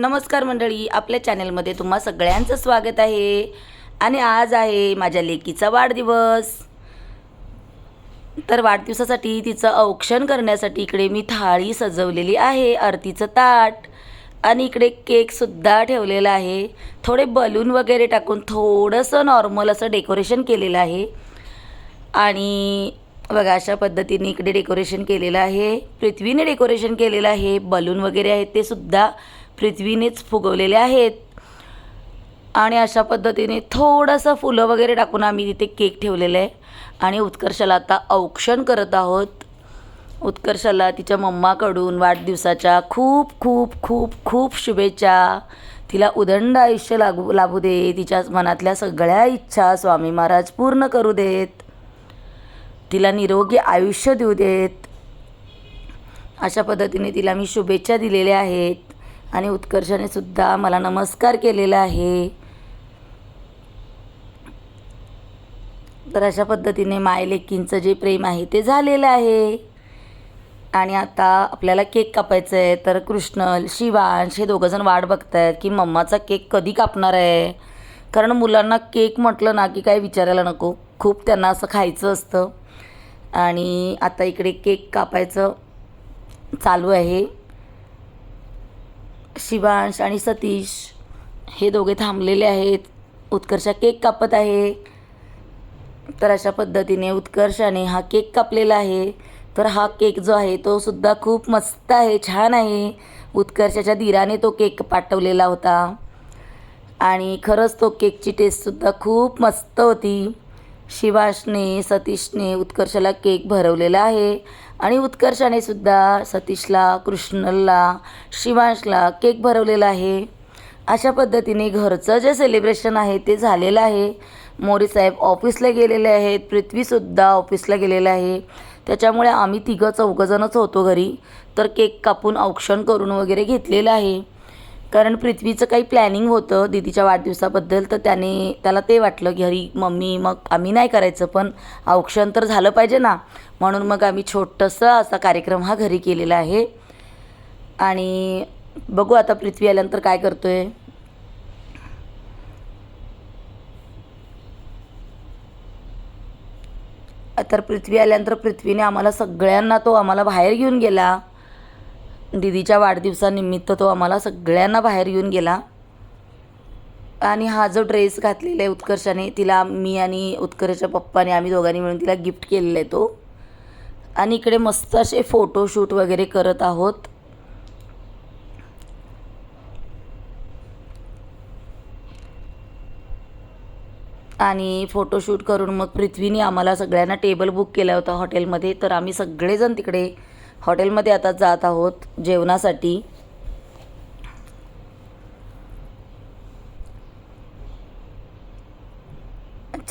नमस्कार मंडळी आपल्या चॅनलमध्ये तुम्हा सगळ्यांचं स्वागत आहे. आणि आज आहे माझ्या लेकीचा वाढदिवस. तर वाढदिवसासाठी तिचं औक्षण करण्यासाठी इकडे मी थाळी सजवलेली आहे आरतीचं ताट. आणि इकडे केकसुद्धा ठेवलेला आहे. थोडे बलून वगैरे टाकून थोडंसं नॉर्मल असं डेकोरेशन केलेलं आहे. आणि बघा अशा पद्धतीने इकडे डेकोरेशन केलेलं आहे. पृथ्वीने डेकोरेशन केलेलं आहे. बलून वगैरे आहेत ते सुद्धा. पृथ्वीनेच फुगवलेले आहेत. आणि अशा पद्धतीने थोडंसं फुलं वगैरे टाकून आम्ही तिथे केक ठेवलेलं आहे. आणि उत्कर्षाला आता औक्षण करत आहोत. उत्कर्षाला तिच्या मम्माकडून वाढदिवसाच्या खूप खूप खूप खूप शुभेच्छा. तिला उदंड आयुष्य लागू लाभू दे तिच्या मनातल्या सगळ्या इच्छा स्वामी महाराज पूर्ण करू देत. तिला निरोगी आयुष्य देऊ देत. अशा पद्धतीने तिला मी शुभेच्छा दिलेल्या आहेत. आणि उत्कर्षाने सुद्धा मला नमस्कार केलेला आहे. तर अशा पद्धतीने मायलेकींचं जे प्रेम आहे ते झालेलं आहे. आणि आता आपल्याला केक कापायचं आहे. तर कृष्णल शिवांश हे दोघंजण वाट बघत आहेत की मम्माचा केक कधी कापणार आहे? कारण मुलांना केक म्हटलं ना की काय विचारायला नको. खूप त्यांना असं खायचं असतं. आणि आता इकडे केक कापायचं चालू आहे. शिवांश आणि सतीश हे दोघे थांबलेले आहेत. उत्कर्षा केक कापत आहे. तर अशा पद्धतीने उत्कर्षाने हा केक कापलेला आहे. तर हा केक जो आहे तो सुद्धा खूप मस्त आहे छान आहे. उत्कर्षाच्या धीराने तो केक पाठवलेला होता. आणि खरंच तो केकची टेस्टसुद्धा खूप मस्त होती. शिवाशने सतीशने उत्कर्षाला केक भरवलेला आहे. आणि उत्कर्षाने सुद्धा सतीशला कृष्णला शिवांशला केक भरवलेला आहे. अशा पद्धतीने घरचं जे सेलिब्रेशन आहे ते झालेलं आहे. मोरे साहेब ऑफिसला गेलेले आहेत. पृथ्वीसुद्धा ऑफिसला गेलेला आहे. त्याच्यामुळे आम्ही तिघं चौघंजणच होतो घरी. तर केक कापून औक्षण करून वगैरे घेतलेलं आहे. कारण पृथ्वीचं काही प्लॅनिंग होतं दीदीच्या वाढदिवसाबद्दल तर त्याने त्याला ते वाटलं की अरे मम्मी मग आम्ही नाही करायचं पण औक्षण तर झालं पाहिजे ना. म्हणून मग आम्ही छोटंसं असा कार्यक्रम हा घरी केलेला आहे. आणि बघू आता पृथ्वी आल्यानंतर काय करतो आहे तर पृथ्वी आल्यानंतर पृथ्वीने आम्हाला सगळ्यांना तो आम्हाला बाहेर घेऊन गेला. दिदीच्या वाढदिवसानिमित्त तो आम्हाला सगळ्यांना बाहेर येऊन गेला. आणि हा जो ड्रेस घातलेला आहे उत्कर्षाने तिला मी आणि उत्कर्षच्या पप्पाने आम्ही दोघांनी मिळून तिला गिफ्ट केलेला आहे तो. आणि इकडे मस्त असे फोटोशूट वगैरे करत आहोत. आणि फोटोशूट करून मग पृथ्वीने आम्हाला सगळ्यांना टेबल बुक केला होता हॉटेलमध्ये तर आम्ही सगळेजण तिकडे हॉटेलमध्ये आता जात आहोत जेवणासाठी.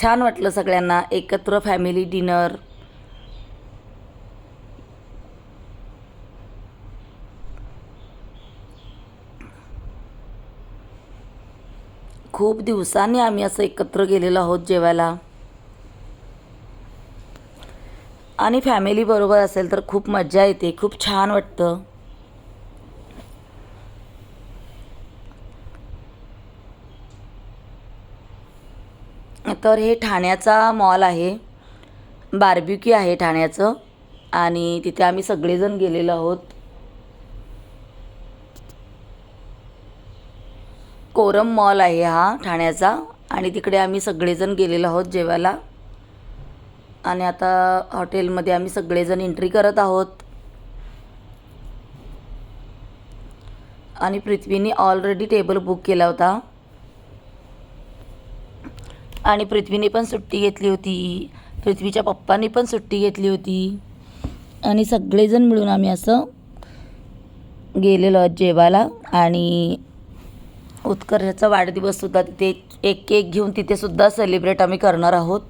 छान वाटलं सगळ्यांना एकत्र फॅमिली डिनर खूप दिवसांनी आम्ही असं एकत्र गेलेलो आहोत जेवायला. आणि फॅमिली बरोबर असेल तर खूप मज्जा येते खूप छान वाटतं. तर हे ठाण्याचा मॉल आहे. बार्ब्युक्यू आहे ठाण्याचं. आणि तिथे आम्ही सगळेजण गेलेलो आहोत. कोरम मॉल आहे हा ठाण्याचा. आणि तिकडे आम्ही सगळेजण गेलेलो आहोत जेवायला. आणि आता हॉटेलमध्ये आम्ही सगळेजण एंट्री करत आहोत. आणि पृथ्वीने ऑलरेडी टेबल बुक केला होता. आणि पृथ्वीने पण सुट्टी घेतली होती. पृथ्वीच्या पप्पांनी पण सुट्टी घेतली होती. आणि सगळेजण मिळून आम्ही असं गेलेलो आहोत जेवायला. आणि उत्कर्षाचा वाढदिवससुद्धा तिथे एक केक घेऊन तिथेसुद्धा सेलिब्रेट आम्ही करणार आहोत.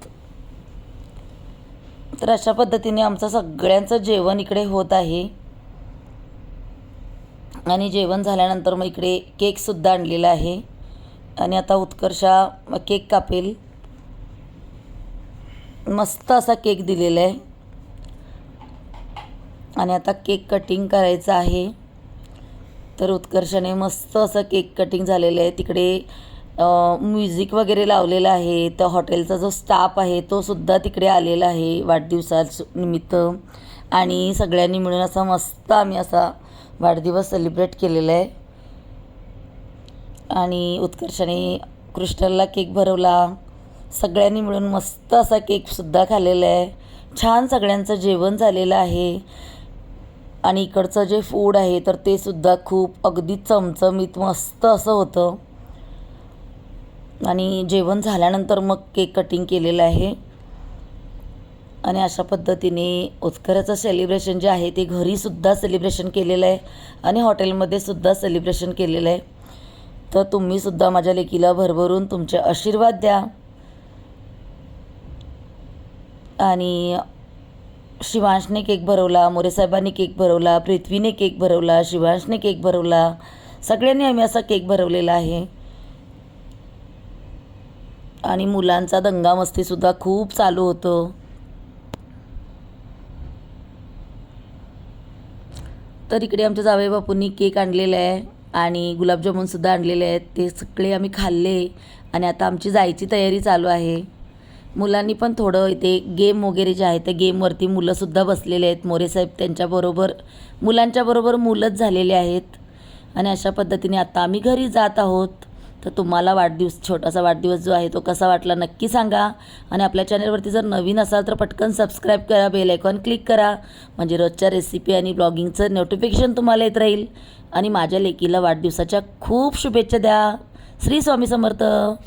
तर अशा पद्धतीने आमचं सगळ्यांचं जेवण इकडे होत आहे. आणि जेवण झाल्यानंतर मग इकडे केकसुद्धा आणलेला आहे. आणि आता उत्कर्षा केक कापेल. मस्त असा केक दिलेला आहे. आणि आता केक कटिंग करायचं आहे. तर उत्कर्षाने मस्त असं केक कटिंग झालेलं आहे. तिकडे म्युझिक वगैरे लावलेलं आहे. तर हॉटेलचा जो स्टाफ आहे तो सुद्धा तिकडे आलेला आहे वाढदिवसाच निमित्त. आणि सगळ्यांनी मिळून असा मस्त आम्ही असा वाढदिवस सेलिब्रेट केलेला आहे. आणि उत्कर्षाने क्रिस्टलला केक भरवला. सगळ्यांनी मिळून मस्त असा केकसुद्धा खाल्लेला आहे. छान सगळ्यांचं जेवण झालेलं आहे. आणि इकडचं जे फूड आहे तर ते सुद्धा खूप अगदी चमचमीत मस्त असं होतं. आणि जेवण झाल्यानंतर मग केक कटिंग केलेलं आहे. आणि अशा पद्धतीने उत्कराचं सेलिब्रेशन जे आहे ते घरीसुद्धा सेलिब्रेशन केलेलं आहे आणि हॉटेलमध्ये सुद्धा सेलिब्रेशन केलेलं आहे. तर तुम्हीसुद्धा माझ्या लेकीला भरभरून तुमचे आशीर्वाद द्या. आणि शिवांशने केक भरवला मोरेसाहेबांनी केक भरवला पृथ्वीने केक भरवला शिवांशने केक भरवला सगळ्यांनी आम्ही असा केक भरवलेला आहे. आणि मुलांचा दंगामस्तीसुद्धा खूप चालू होतं. तर इकडे आमच्या जावे बापूंनी केक आणलेला आहे आणि गुलाबजामुनसुद्धा आणलेले आहेत. ते सगळे आम्ही खाल्ले आणि आता आमची जायची तयारी चालू आहे. मुलांनी पण थोडं इथे गेम वगैरे जे आहे त्या गेमवरती मुलंसुद्धा बसलेले आहेत. मोरेसाहेब त्यांच्याबरोबर मुलांच्याबरोबर मुलंच झालेले आहेत. आणि अशा पद्धतीने आता आम्ही घरी जात आहोत. तर तुम्हाला वाढदिवस छोटासा वाढदिवस जो आहे तो कसा वाटला नक्की सांगा. आणि आपल्या चॅनलवरती जर नवीन असाल तर पटकन सबस्क्राईब करा बेल आयकॉन क्लिक करा. म्हणजे रोजच्या रेसिपी आणि ब्लॉगिंगचं नोटिफिकेशन तुम्हाला येत राहील. आणि माझ्या लेकीला वाढदिवसाच्या खूप शुभेच्छा द्या. श्री स्वामी समर्थ.